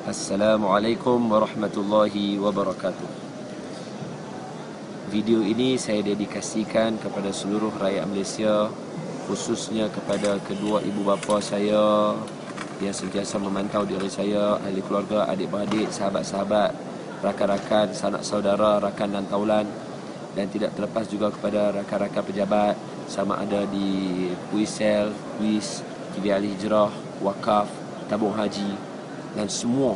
Assalamualaikum warahmatullahi wabarakatuh. Video ini saya dedikasikan kepada seluruh rakyat Malaysia khususnya kepada kedua ibu bapa saya. Yang sentiasa memantau diri saya, ahli keluarga, adik-beradik, sahabat-sahabat, rakan-rakan, sanak saudara, rakan dan taulan. Dan tidak terlepas juga kepada rakan-rakan pejabat sama ada di Puisel, Puis, Ahli Hijrah, Wakaf, Tabung Haji dan semua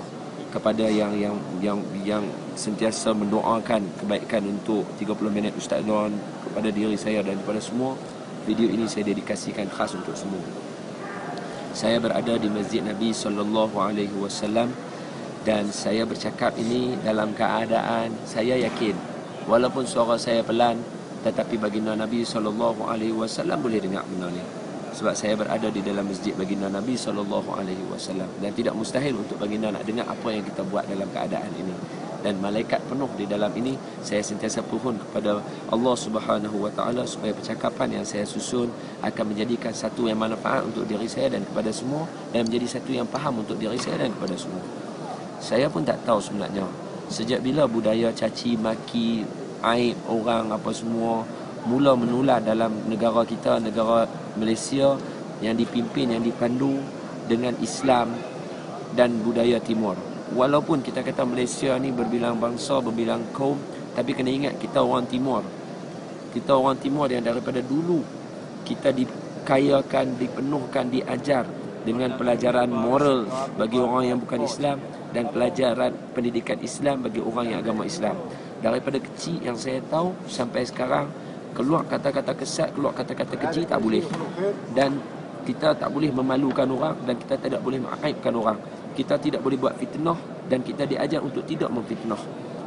kepada yang yang yang yang sentiasa mendoakan kebaikan untuk 30 minit Ustaz Don kepada diri saya dan kepada semua video ini saya dedikasikan khas untuk semua. Saya berada di Masjid Nabi sallallahu alaihi wasallam dan saya bercakap ini dalam keadaan saya yakin walaupun suara saya pelan tetapi baginda Nabi sallallahu alaihi wasallam boleh dengar benda ni sebab saya berada di dalam masjid baginda Nabi sallallahu alaihi wasallam dan tidak mustahil untuk baginda nak dengar apa yang kita buat dalam keadaan ini. Dan malaikat penuh di dalam ini saya sentiasa pohon kepada Allah Subhanahu wa taala supaya percakapan yang saya susun akan menjadikan satu yang manfaat untuk diri saya dan kepada semua dan menjadi satu yang faham untuk diri saya dan kepada semua. Saya pun tak tahu sebenarnya sejak bila budaya caci maki aib orang apa semua mula menular dalam negara kita negara Malaysia yang dipimpin yang dipandu dengan Islam dan budaya timur. Walaupun kita kata Malaysia ni berbilang bangsa berbilang kaum tapi kena ingat kita orang timur. Kita orang timur yang daripada dulu kita dikayakan dipenuhkan diajar dengan pelajaran moral bagi orang yang bukan Islam dan pelajaran pendidikan Islam bagi orang yang agama Islam. Daripada kecil yang saya tahu sampai sekarang keluar kata-kata kesat, keluar kata-kata keji tak boleh. Dan kita tak boleh memalukan orang dan kita tidak boleh mengaibkan orang. Kita tidak boleh buat fitnah dan kita diajar untuk tidak memfitnah.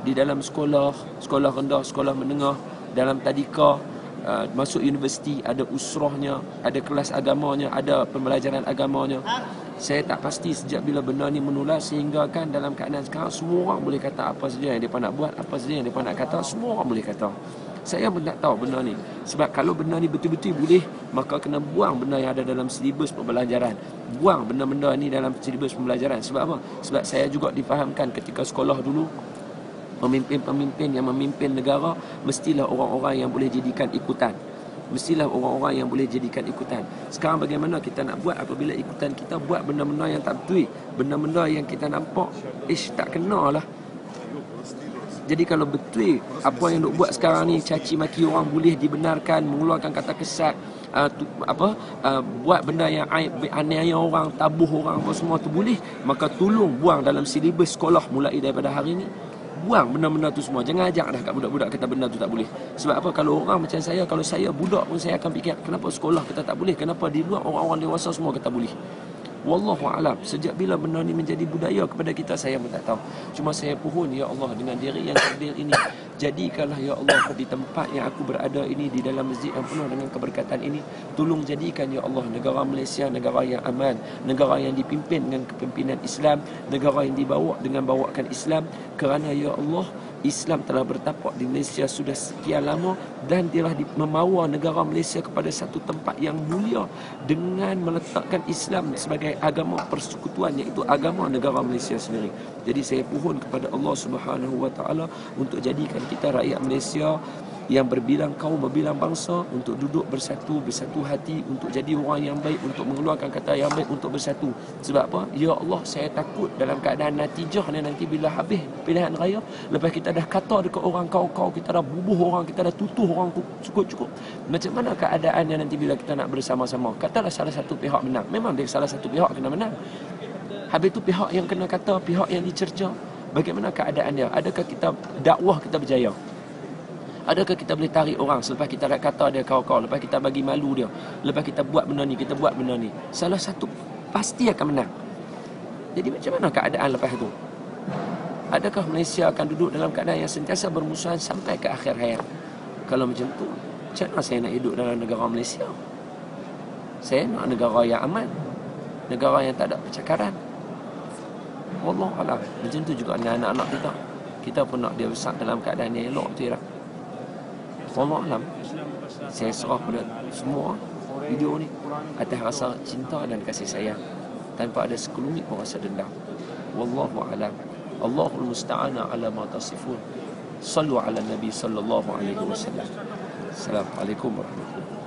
Di dalam sekolah, sekolah rendah, sekolah menengah, dalam tadika, uh, masuk universiti, ada usrahnya, ada kelas agamanya, ada pembelajaran agamanya. Saya tak pasti sejak bila benda ni menular sehingga kan dalam keadaan sekarang semua orang boleh kata apa saja yang mereka nak buat, apa saja yang mereka nak kata, semua orang boleh kata. Saya pun tak tahu benda ni. Sebab kalau benda ni betul-betul boleh, maka kena buang benda yang ada dalam silibus pembelajaran. Buang benda-benda ni dalam silibus pembelajaran. Sebab apa? Sebab saya juga difahamkan ketika sekolah dulu, pemimpin-pemimpin yang memimpin negara, mestilah orang-orang yang boleh jadikan ikutan. Mestilah orang-orang yang boleh jadikan ikutan. Sekarang bagaimana kita nak buat apabila ikutan kita buat benda-benda yang tak betul. Benda-benda yang kita nampak, ish tak kena lah. Jadi kalau betul apa yang duk buat sekarang ni caci maki orang boleh dibenarkan, mengeluarkan kata kesat, uh, tu, apa uh, buat benda yang aib aniaya orang, tabuh orang apa semua tu boleh, maka tolong buang dalam silibus sekolah mulai daripada hari ni. Buang benda-benda tu semua. Jangan ajak dah kat budak-budak kata benda tu tak boleh. Sebab apa kalau orang macam saya, kalau saya budak pun saya akan fikir kenapa sekolah kita tak boleh, kenapa di luar orang-orang dewasa semua kata boleh. Wallahu alam. Sejak bila benda ni menjadi budaya kepada kita saya pun tak tahu. Cuma saya pohon ya Allah dengan diri yang kerdil ini jadikanlah ya Allah di tempat yang aku berada ini di dalam masjid yang penuh dengan keberkatan ini tolong jadikan ya Allah negara Malaysia negara yang aman, negara yang dipimpin dengan kepimpinan Islam, negara yang dibawa dengan bawakan Islam kerana ya Allah Islam telah bertapak di Malaysia sudah sekian lama dan telah membawa negara Malaysia kepada satu tempat yang mulia dengan meletakkan Islam sebagai agama persekutuan iaitu agama negara Malaysia sendiri. Jadi saya pohon kepada Allah Subhanahu Wa Taala untuk jadikan kita rakyat Malaysia yang berbilang kaum berbilang bangsa untuk duduk bersatu bersatu hati untuk jadi orang yang baik untuk mengeluarkan kata yang baik untuk bersatu. Sebab apa? Ya Allah saya takut dalam keadaan natijah ni nanti bila habis pilihan raya lepas kita dah kata dekat orang kau-kau kita dah bubuh orang kita dah tutuh orang cukup-cukup. Macam mana keadaannya nanti bila kita nak bersama-sama? Katalah salah satu pihak menang. Memang dia salah satu pihak kena menang. Habis tu pihak yang kena kata pihak yang dicerca. Bagaimana keadaan dia adakah kita dakwah kita berjaya Adakah kita boleh tarik orang selepas kita kata dia kau-kau, lepas kita bagi malu dia, lepas kita buat benda ni, kita buat benda ni. Salah satu pasti akan menang. Jadi macam mana keadaan lepas itu? Adakah Malaysia akan duduk dalam keadaan yang sentiasa bermusuhan sampai ke akhir hayat? Kalau macam tu, macam mana saya nak hidup dalam negara Malaysia? Saya nak negara yang aman. Negara yang tak ada percakaran. Allah Allah. Macam tu juga anak-anak kita. Kita pun nak dia besar dalam keadaan yang elok tu ya. Allah Alam Saya serah pada semua video ni Atas rasa cinta dan kasih sayang. Tanpa ada sekelumit pun rasa dendam. Wallahu alam. Allahul musta'ana ala ma tasifun. Sallu ala nabi sallallahu alaihi wasallam. Assalamualaikum warahmatullahi